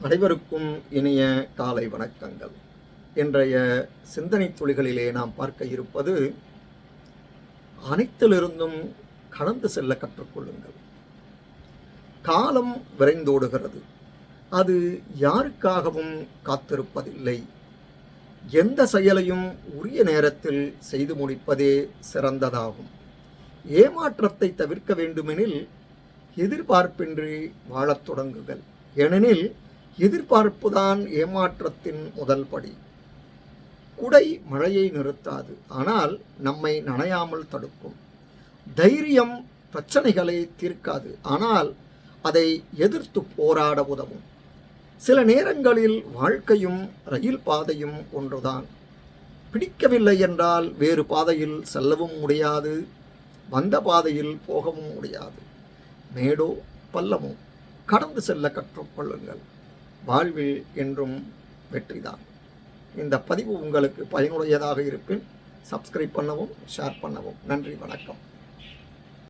அனைவருக்கும் இனிய காலை வணக்கங்கள். இன்றைய சிந்தனை துளிகளிலே நாம் பார்க்க இருப்பது அனைத்திலிருந்தும் கடந்து செல்ல கற்றுக்கொள்ளுங்கள். காலம் விரைந்தோடுகிறது. அது யாருக்காகவும் காத்திருப்பதில்லை. எந்த செயலையும் உரிய நேரத்தில் செய்து முடிப்பதே சிறந்ததாகும். ஏமாற்றத்தை தவிர்க்க வேண்டுமெனில் எதிர்பார்ப்பின்றி வாழத் தொடங்குங்கள். ஏனெனில் எதிர்பார்ப்புதான் ஏமாற்றத்தின் முதல் படி. குடை மழையை நிறுத்தாது ஆனால் நம்மை நனையாமல் தடுக்கும். தைரியம் பிரச்சனைகளை தீர்க்காது ஆனால் அதை எதிர்த்து போராட உதவும். சில நேரங்களில் வாழ்க்கையும் ரயில் பாதையும் ஒன்றுதான். பிடிக்கவில்லை என்றால் வேறு பாதையில் செல்லவும் முடியாது வந்த பாதையில் போகவும் முடியாது. மேடோ பள்ளமோ கடந்து செல்ல கற்றுக்கொள்ளுங்கள். வாழ்வில் என்றும் வெற்றிதான். இந்த பதிவு உங்களுக்கு பயனுடையதாக இருப்பின் சப்ஸ்கிரைப் பண்ணவும் ஷேர் பண்ணவும். நன்றி வணக்கம்.